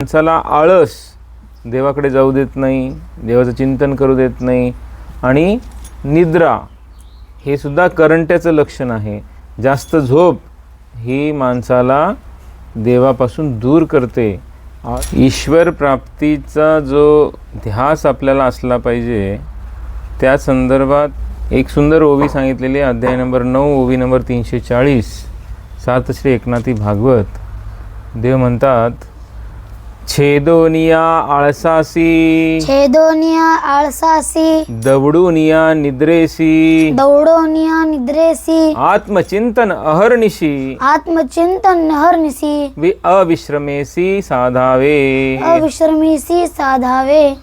माणसाला आळस देवाकडे जाऊ देत नाही देवाचं चिंतन करू देत नाही आणि निद्रा हे सुद्धा करंट्याचं लक्षण आहे. जास्त झोप ही माणसाला देवापासून दूर करते. ईश्वर प्राप्तीचा जो ध्यास आपल्याला असला पाहिजे त्या संदर्भात एक सुंदर ओवी सांगितलेली आहे. अध्याय नंबर नऊ ओवी नंबर तीनशे चाळीस सात श्री एकनाथी भागवत. देव म्हणतात छेदोनिया आळसासी. छेदोनिया आळसासी. दवडूनिया निद्रेसी. दौडोनिया निद्रेसी. आत्मचिंतन अहर्निशी. आत्मचिंतन नहरनिसी वि अविश्रमेसी साधावे. अविश्रमीसी साधावे.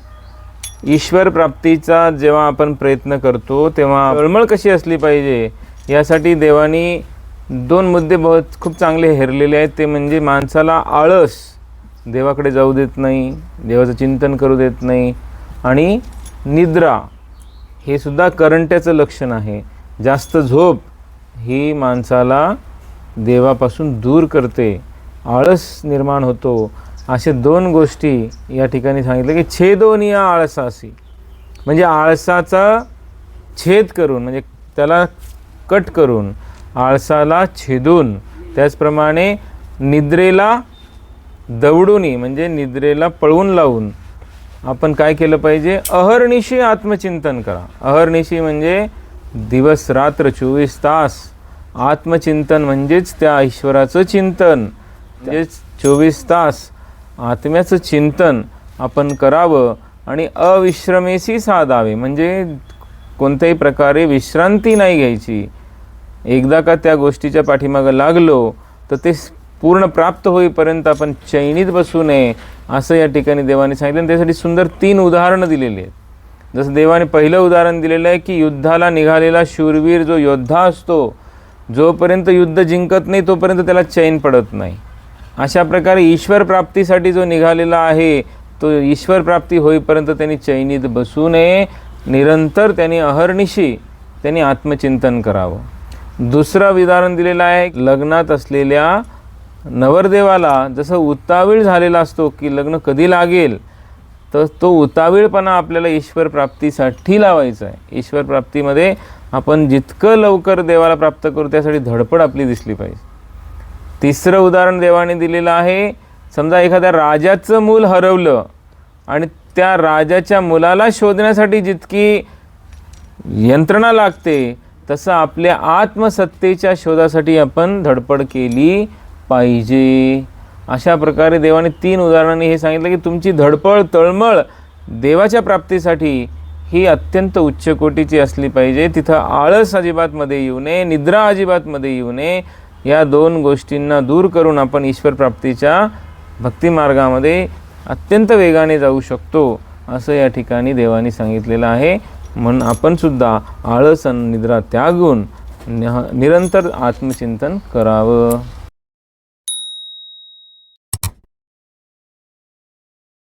ईश्वर प्राप्तीचा जेव्हा आपण प्रयत्न करतो तेव्हा तळमळ कशी असली पाहिजे? यासाठी देवानी दोन मुद्दे बहुत खूप चांगले हेरलेले आहेत. ते म्हणजे माणसाला आळस देवाकडे जाऊ देत नाही देवाचं चिंतन करू देत नाही. आणि निद्रा हे सुद्धा करंट्याचं लक्षण आहे. जास्त झोप ही माणसाला देवापासून दूर करते. आळस निर्माण होतो. असे दोन गोष्टी या ठिकाणी सांगितलं की छेदोनिया आळसासी. म्हणजे आळसाचा छेद करून म्हणजे त्याला कट करून आळसाला छेदून त्याचप्रमाणे निद्रेला दवडूनी म्हणजे निद्रेला पळवून लावून आपण काय केलं पाहिजे? अहर्निशी आत्मचिंतन करा. अहर्निशी म्हणजे दिवस रात्र चोवीस तास. आत्मचिंतन म्हणजेच त्या ईश्वराचं चिंतन. म्हणजेच चोवीस तास. आत्म्याचं चिंतन आपण करावं आणि अविश्रमेशी साधावे. म्हणजे कोणत्याही प्रकारे विश्रांती नाही घ्यायची. एकदा का त्या गोष्टीच्या पाठीमागं लागलो तर ते पूर्ण प्राप्त होईपर्यंत आपण चैनीत बसू नये असं या ठिकाणी देवाने सांगितलं. आणि त्यासाठी सुंदर तीन उदाहरणं दिलेली आहेत. जसं देवाने पहिलं उदाहरण दिलेलं आहे की युद्धाला निघालेला शूरवीर जो योद्धा असतो जोपर्यंत युद्ध जिंकत नाही तोपर्यंत त्याला चैन पडत नाही. अशा प्रकारे ईश्वर प्राप्तीसाठी जो निघालेला आहे तो ईश्वर प्राप्ती होईपर्यंत त्यांनी चैनीत बसू नये. निरंतर त्यांनी अहर्निशी त्यांनी आत्मचिंतन करावं. दुसरं उदाहरण दिलेलं आहे लग्नात असलेल्या नवरदेवाला जसं उतावीळ झालेला असतो की लग्न कधी लागेल तर तो उतावीळपणा आपल्याला ईश्वर प्राप्तीसाठी लावायचा आहे. ईश्वर प्राप्तीमध्ये आपण जितकं लवकर देवाला प्राप्त करू त्यासाठी धडपड आपली दिसली पाहिजे. तिसरं उदाहरण देवाने दिलेलं आहे समजा एखाद्या राजाचं मूल हरवलं आणि त्या राजाच्या मुलाला शोधण्यासाठी जितकी यंत्रणा लागते तसं आपल्या आत्मसत्तेच्या शोधासाठी आपण धडपड केली पाहिजे. अशा प्रकारे देवाने तीन उदाहरणांनी हे सांगितलं की तुमची धडपड तळमळ देवाच्या प्राप्तीसाठी ही अत्यंत उच्च कोटीची असली पाहिजे. तिथं आळस अजिबातमध्ये येऊ नये निद्रा अजिबातमध्ये येऊ नये. या दोन गोष्टींना दूर करून आपण ईश्वर प्राप्तीच्या भक्तिमार्गामध्ये अत्यंत वेगाने जाऊ शकतो असं या ठिकाणी देवाने सांगितलेलं आहे. म्हणून आपणसुद्धा आळस आणि निद्रा त्यागून निरंतर आत्मचिंतन करावं.